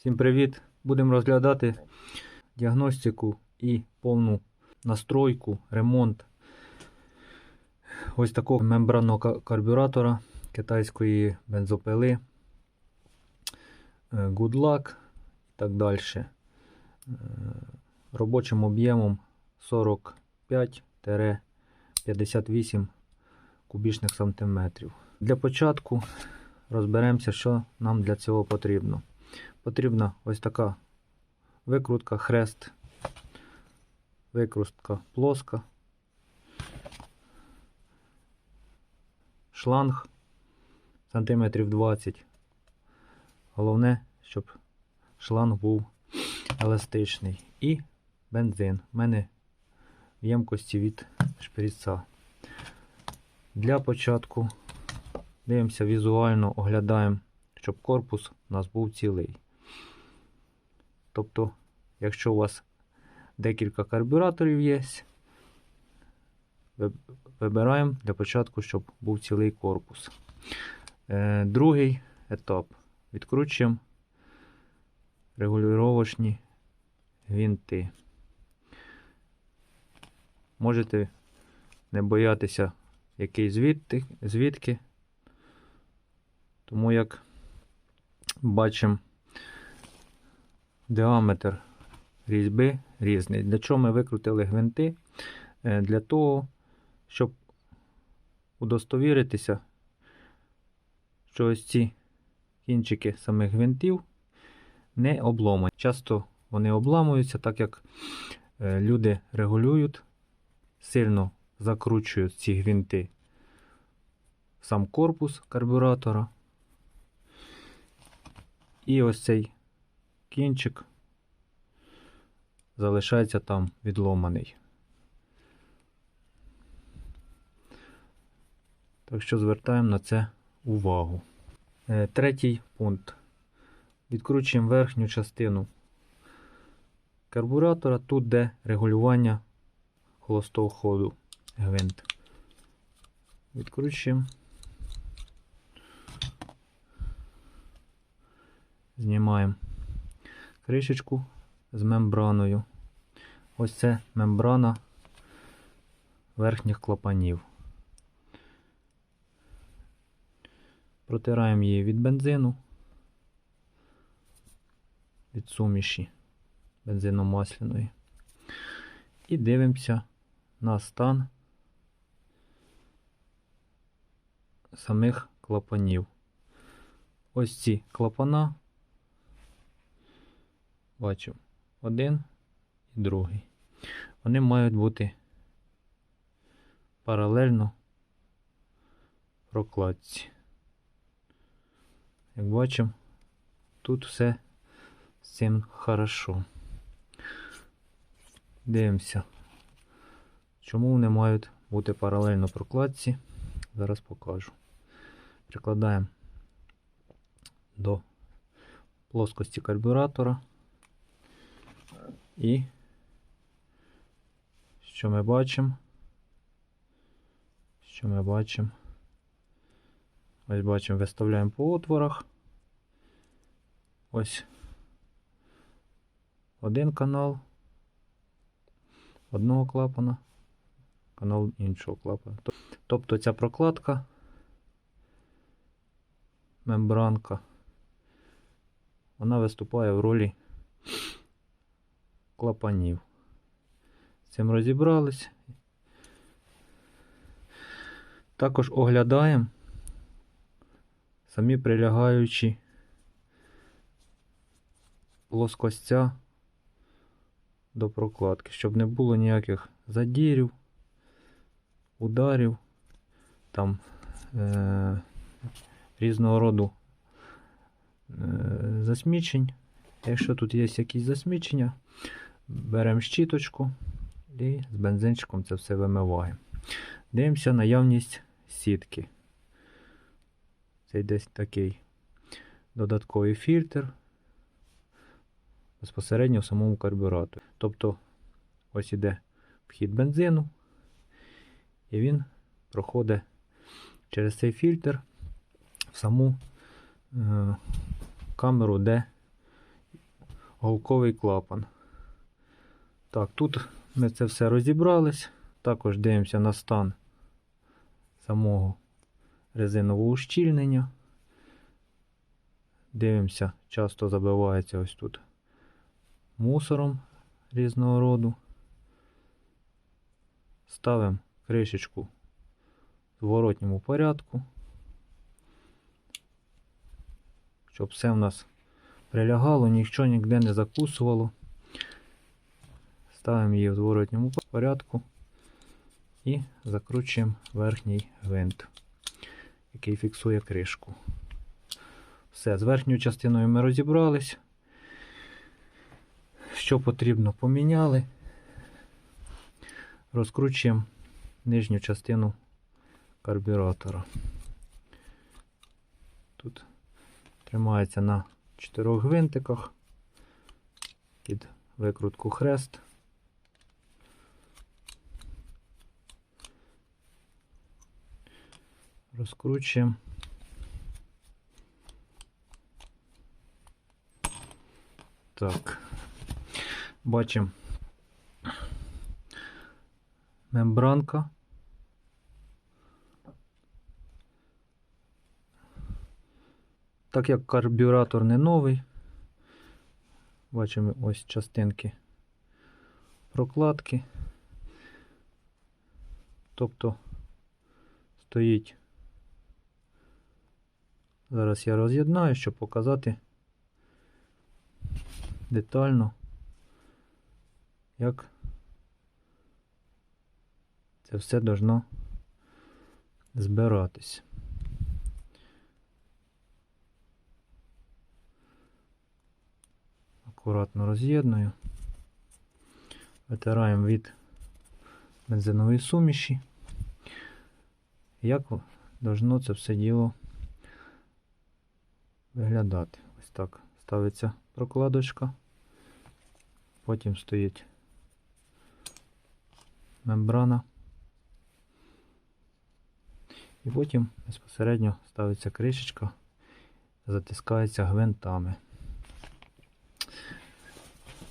Всім привіт! Будемо розглядати діагностику і повну настройку, ремонт ось такого мембранного карбюратора китайської бензопили е, Good Luck і так далі. Е, Робочим об'ємом 45-58 кубічних сантиметрів. Для початку розберемося, що нам для цього потрібно. Потрібна ось така викрутка, хрест, викрутка плоска, шланг сантиметрів 20. Головне, щоб шланг був еластичний. І бензин. У мене в ємкості від шприца. Для початку дивимося візуально, оглядаємо, щоб корпус у нас був цілий. Тобто, якщо у вас декілька карбюраторів є, вибираємо для початку, щоб був цілий корпус. Е, Другий етап. Відкручуємо регулювачні гвинти. Можете не боятися, який звідти, звідки, тому як бачимо діаметр різьби різний. Для чого ми викрутили гвинти? Е, Для того, щоб удостовіритися, що ось ці кінчики самих гвинтів не обламані. Часто вони обламуються, так як е, люди регулюють, сильно закручують ці гвинти сам корпус карбюратора. І ось цей кінчик залишається там відломаний. Так що звертаємо на це увагу. Е, Третій пункт. Відкручуємо верхню частину карбуратора, тут де регулювання холостого ходу гвинт. Відкручуємо. Знімаємо кришечку з мембраною. Ось це мембрана верхніх клапанів. Протираємо її від бензину, від суміші бензиномасляної. І дивимося на стан самих клапанів. Ось ці клапана бачу один і другий. Вони мають бути паралельно прокладці. Як бачимо, тут все з цим хорошо. Дивимося, чому вони мають бути паралельно прокладці. Зараз покажу. Прикладаємо до плоскості карбюратора. І що ми бачимо? Що ми бачимо? Ось бачимо, виставляємо по отворах. Ось один канал одного клапана, канал іншого клапана. Тобто ця прокладка, мембранка, вона виступає в ролі клапанів. З цим розібрались. Також оглядаємо самі прилягаючі плоскостя до прокладки, щоб не було ніяких задірів, ударів, там е- різного роду е- засмічень. Якщо тут є якісь засмічення, беремо щіточку і з бензинчиком це все вимиваємо. Дивимося наявність сітки. Це десь такий додатковий фільтр безпосередньо в самому карбюраторі. Тобто ось іде вхід бензину, і він проходить через цей фільтр в саму е, камеру, де голковий клапан. Так, тут ми це все розібрались. Також дивимося на стан самого резинового ущільнення. Дивимося, часто забивається ось тут мусором різного роду. Ставимо кришечку в зворотньому порядку, щоб все в нас прилягало, нічого ніде не закусувало. Ставимо її в зворотньому порядку і закручуємо верхній гвинт, який фіксує кришку. Все, з верхньою частиною ми розібрались. Що потрібно, поміняли. Розкручуємо нижню частину карбюратора. Тут тримається на чотирьох гвинтиках під викрутку хрест. Розкручуємо. Так. Бачимо мембранка. Так як карбюратор не новий, бачимо ось частинки прокладки. Тобто стоїть. Зараз я роз'єднаю, щоб показати детально, як це все должно збиратись. Акуратно роз'єдную. Витираємо від бензинової суміші. Як должно це все діло виглядати? Ось так ставиться прокладочка. Потім стоїть мембрана. І потім безпосередньо ставиться кришечка, затискається гвинтами.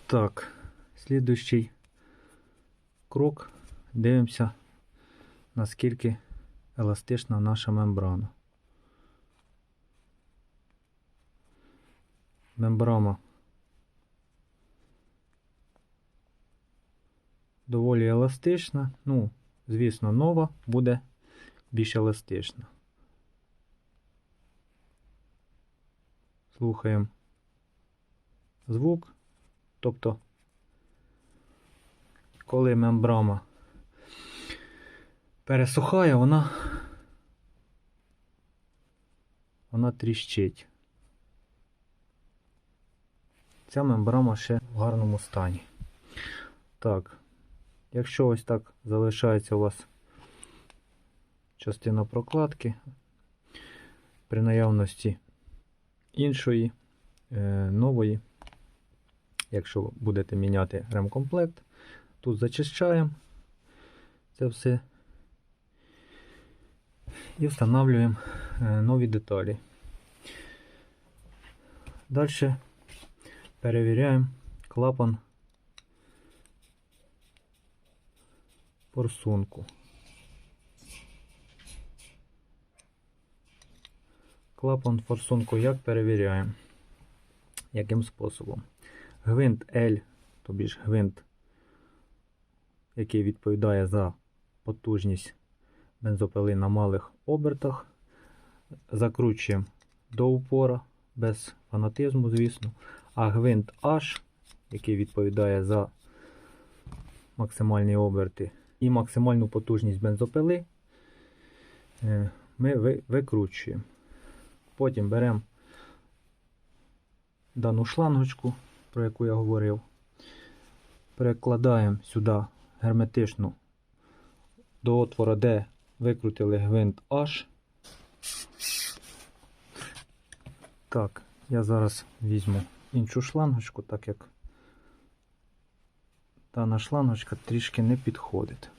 Так, слідуючий крок. Дивимося, наскільки еластична наша мембрана. Мембрана доволі еластична. Ну, звісно, нова буде більш еластична. Слухаємо звук. Тобто, коли мембрана пересухає, вона вона тріщить. Ця мембрана ще в гарному стані. Так, якщо ось так залишається у вас частина прокладки при наявності іншої, е, нової, якщо будете міняти ремкомплект, тут зачищаємо це все і встановлюємо е, нові деталі. Далі перевіряємо клапан форсунку. Клапан форсунку як перевіряємо? Яким способом? Гвинт L, тобі ж гвинт, який відповідає за потужність бензопили на малих обертах, закручуємо до упора, без фанатизму, звісно. А гвинт H, який відповідає за максимальні оберти і максимальну потужність бензопили, е, ми викручуємо. Потім беремо дану шлангочку, про яку я говорив, перекладаємо сюди герметичну до отвора, де викрутили гвинт H. Так, я зараз візьму іншу шлангочку, так як дана шлангочка трішки не підходить.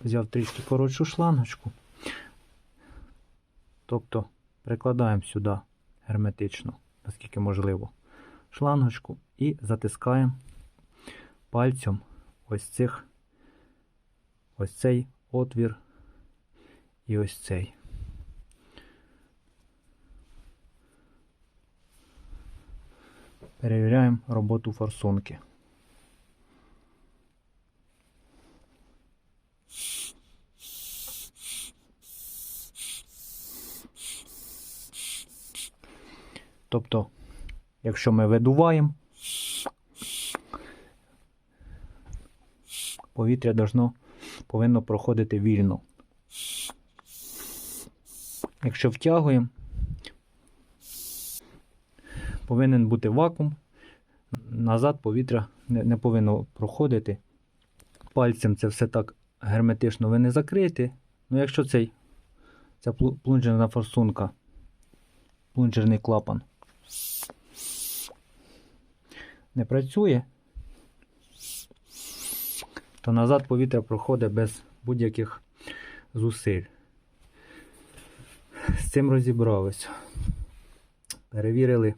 Взяв трішки коротшу шлангочку, тобто прикладаємо сюди герметично, наскільки можливо, шлангочку і затискаємо пальцем ось цих ось цей отвір і ось цей. Перевіряємо роботу форсунки. Тобто, якщо ми видуваємо, повітря должно, повинно проходити вільно. Якщо втягуємо, повинен бути вакуум. Назад повітря не, повинно проходити. Пальцем це все так герметично ви не закриєте. Ну, якщо цей, ця плу- плунжерна форсунка, плунжерний клапан не працює, то назад повітря проходить без будь-яких зусиль. З цим розібралися. Перевірили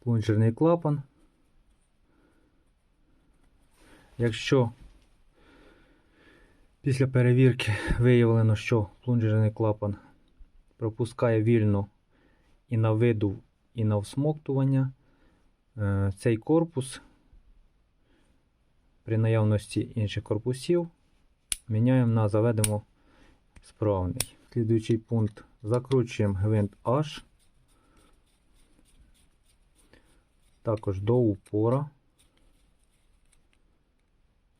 плунжерний клапан. Якщо після перевірки виявлено, що плунжерний клапан пропускає вільно і на видув, і на всмоктування, е, цей корпус при наявності інших корпусів міняємо на заведемо справний. Слідуючий пункт закручуємо гвинт H. Також до упора.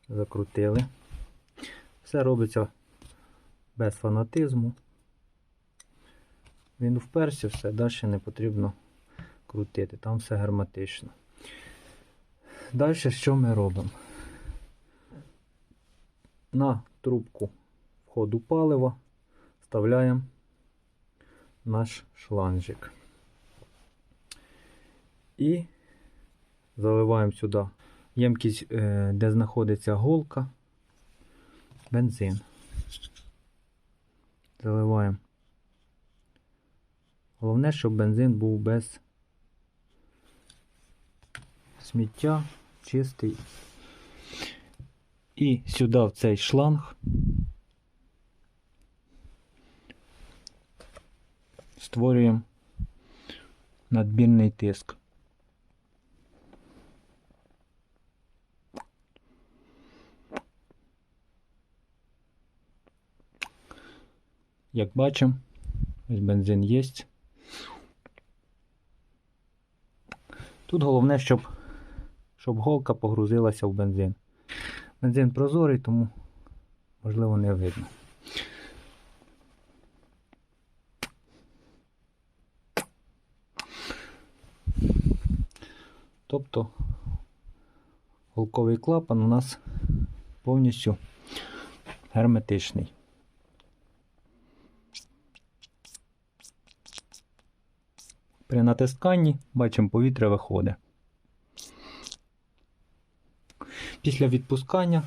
Закрутили. Все робиться без фанатизму. Він вперся, все, далі не потрібно крутити, там все герметично. Далі що ми робимо? На трубку входу палива вставляємо наш шланжик. І заливаємо сюди ємкість, е, де знаходиться голка, бензин. Заливаємо. Головне, щоб бензин був без сміття, чистий. І сюди в цей шланг створюємо надбірний тиск. Як бачимо, ось бензин є. Тут головне, щоб, щоб голка погрузилася в бензин. Бензин прозорий, тому можливо не видно. Тобто голковий клапан у нас повністю герметичний. При натисканні бачимо повітря виходить. Після відпускання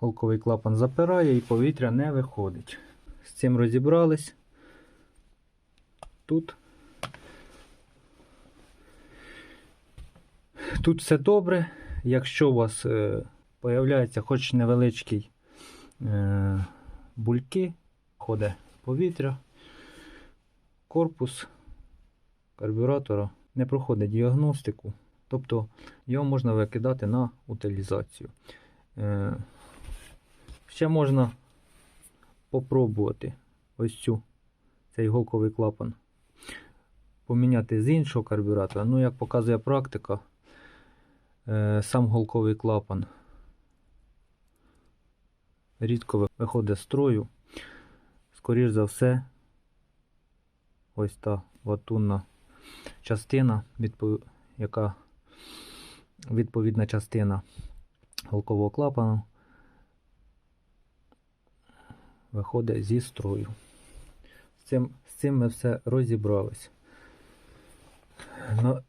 голковий клапан запирає і повітря не виходить. З цим розібрались. Тут Тут все добре. Якщо у вас е, хоч невеличкий е, бульки, ходить повітря, корпус карбюратора не проходить діагностику, тобто його можна викидати на утилізацію. Е, ще можна попробувати ось цю цей голковий клапан поміняти з іншого карбюратора. Ну, як показує практика, е, сам голковий клапан рідко виходить з строю. Скоріш за все, ось та латунна частина, яка відповідна частина голкового клапану виходить зі строю. З цим, з цим ми все розібрались. На,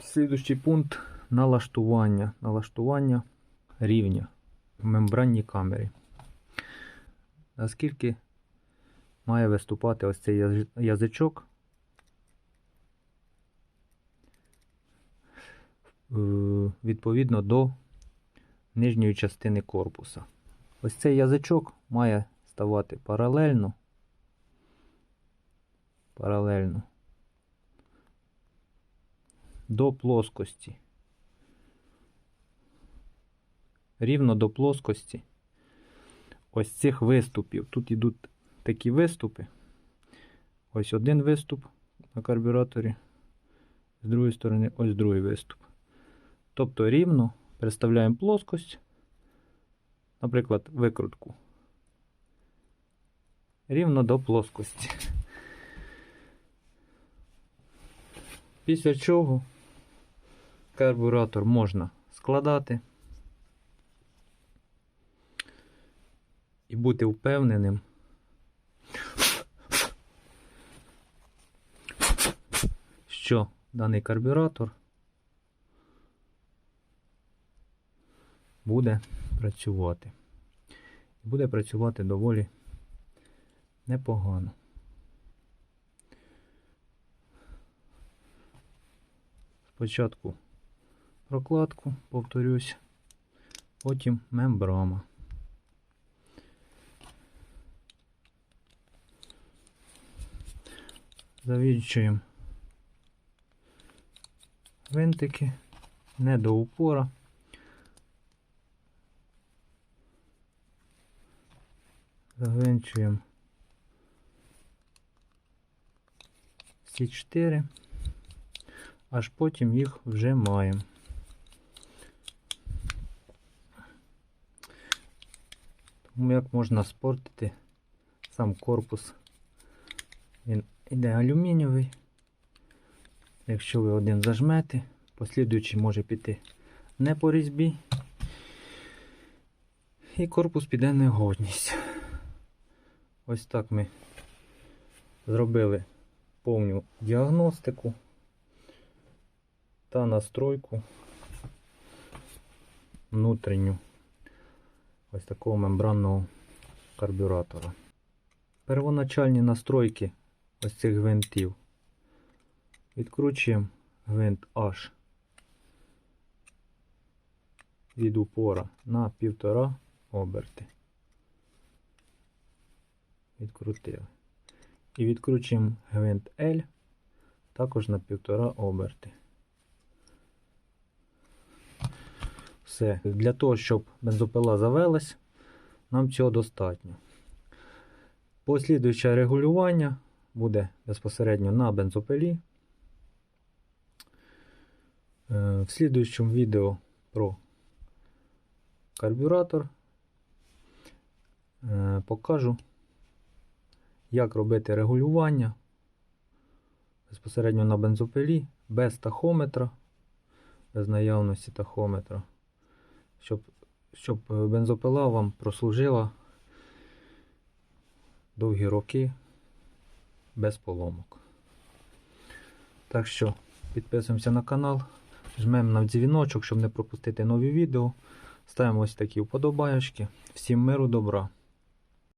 слідущий пункт налаштування. Налаштування рівня в мембранній камері. Наскільки має виступати ось цей язичок. Е, відповідно до нижньої частини корпуса. Ось цей язичок має ставати паралельно, паралельно до плоскості, рівно до плоскості ось цих виступів. Тут йдуть такі виступи. Ось один виступ на карбюраторі, з другої сторони ось другий виступ. Тобто рівно представляємо плоскость, наприклад, викрутку. Рівно до плоскості. Після чого карбюратор можна складати і бути впевненим, що даний карбюратор буде працювати. Буде працювати доволі непогано. Спочатку прокладку, повторюсь, потім мембрана. Завіджуємо винтики не до упора. Завинчуємо всі чотири, аж потім їх вжимаємо. Тому як можна спортити сам корпус. Він іде алюмінієвий. Якщо ви один зажмете, послідуючий може піти не по різьбі. І корпус піде негодність. Ось так ми зробили повну діагностику та настройку внутрішню ось такого мембранного карбюратора. Первоначальні настройки ось цих гвинтів. Відкручуємо гвинт H від упора на півтора оберти. Відкрутили. І відкручуємо гвинт L також на півтора оберти. Все. Для того, щоб бензопила завелась, нам цього достатньо. Послідуюче регулювання буде безпосередньо на бензопилі. Е, В слідуючому відео про карбюратор е, покажу, як робити регулювання безпосередньо на бензопилі без тахометра, без наявності тахометра, щоб, щоб бензопила вам прослужила довгі роки без поломок. Так що підписуємося на канал, жмемо на дзвіночок, щоб не пропустити нові відео. Ставимо ось такі вподобайочки. Всім миру, добра!